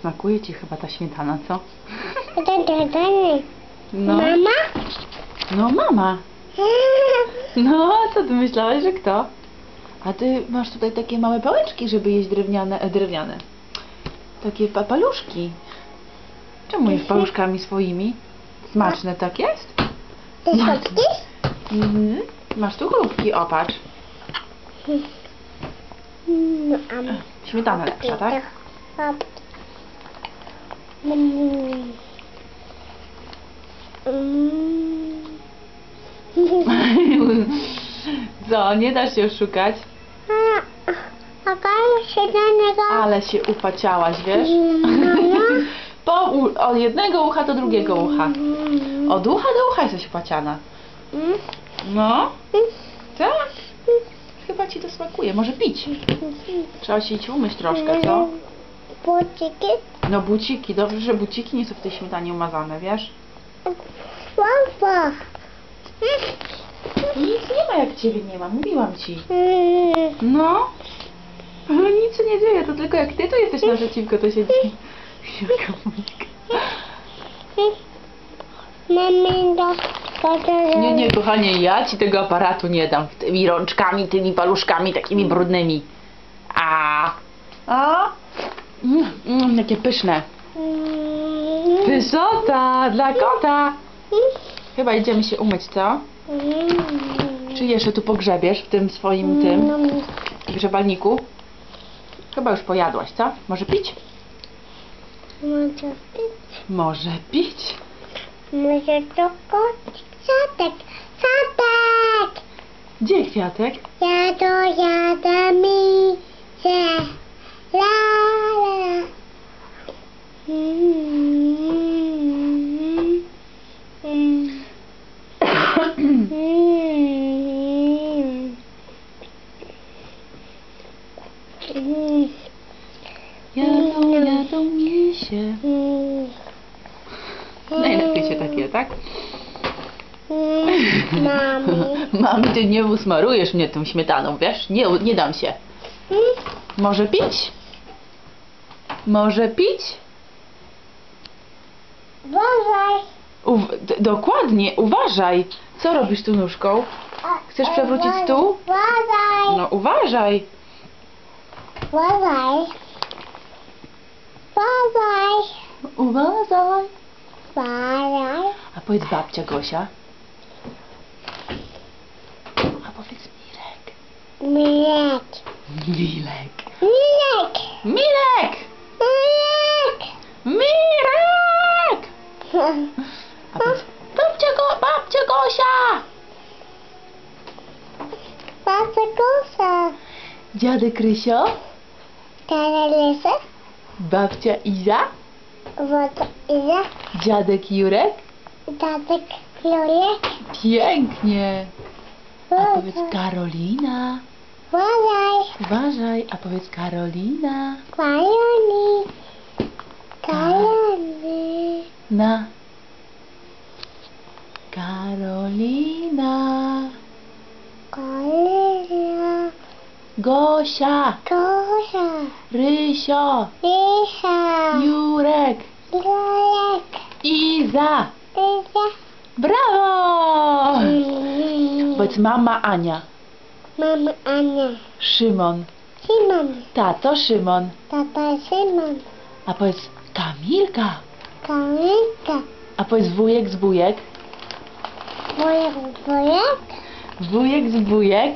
Smakuje ci chyba ta śmietana, co? No. Mama? No mama. No, co ty myślałeś, że kto? A ty masz tutaj takie małe pałeczki, żeby jeść drewniane, e, drewniane. Takie pa paluszki. Czemu jesz paluszkami swoimi? Smaczne tak jest? Ty słodki? Mhm. Masz tu chrupki, opatrz. No, a Śmietana lepsza, tak? Mm. Co, nie da się oszukać? Się. Ale się upaciałaś, wiesz? Po, od jednego ucha do drugiego ucha. Od ucha do ucha jesteś upaciana. No, tak. Chyba ci to smakuje. Może pić. Trzeba się ci umyć troszkę, co? Buciki? No buciki. Dobrze, że buciki nie są w tej śmietanie umazane, wiesz? Papa. Nic nie ma jak ciebie nie ma. Mówiłam ci. Mm. No. Ale nic się nie dzieje. To tylko jak ty tu jesteś naprzeciwko, to się dzieje. Jaka muzyka. Mamy do- Nie, nie, kochanie, ja ci tego aparatu nie dam. Tymi rączkami, tymi paluszkami takimi brudnymi. A. A. Mm, mm, jakie pyszne. Pyszota dla kota. Chyba idziemy się umyć, co? Czy jeszcze tu pogrzebiesz w tym swoim tym grzebalniku? Chyba już pojadłaś, co? Może pić? Może pić? Może pić. Może to kot? Sadek, sadek! Gdzie kwiatek? Ja to jadę mi się. La la. Mm. Mm. Mm. Mm. Jadą, jadą misie. Najlepiej się takie, tak? Mami. Mamy, ty nie usmarujesz mnie tą śmietaną, wiesz? Nie, nie dam się. Może pić? Może pić? Uważaj. Uw- dokładnie, uważaj. Co robisz tu nóżką? Chcesz przewrócić stół? Uważaj. No uważaj. Uważaj. Uważaj. Uważaj. Uważaj. A powiedz babcia Gosia. A powiedz Mirek. Milek. Milek. Milek. Mirek! Milek. Mirek! Babcia, Go- babcia Gosia! Patrzę kosa. Dziadek Rysio? Karolisa. Babcia Iza? Woda Iza. Dziadek Jurek? Tatek Jolek. Pięknie. A powiedz. Karolina. Uważaj. Uważaj, a powiedz Karolina. Kaloni. Kaloni. Na. Karolina. Kalina. Gosia. Kosa. Rysio. Lisa. Jurek. Jolek. Iza. Iza. Brawo! Mm. Powiedz mama Ania. Mama Ania. Szymon. Simon. Tato Szymon. Tata Simon. A powiedz Kamilka. Kamilka. A powiedz wujek z bujek. Wujek, wujek. Wujek z bujek.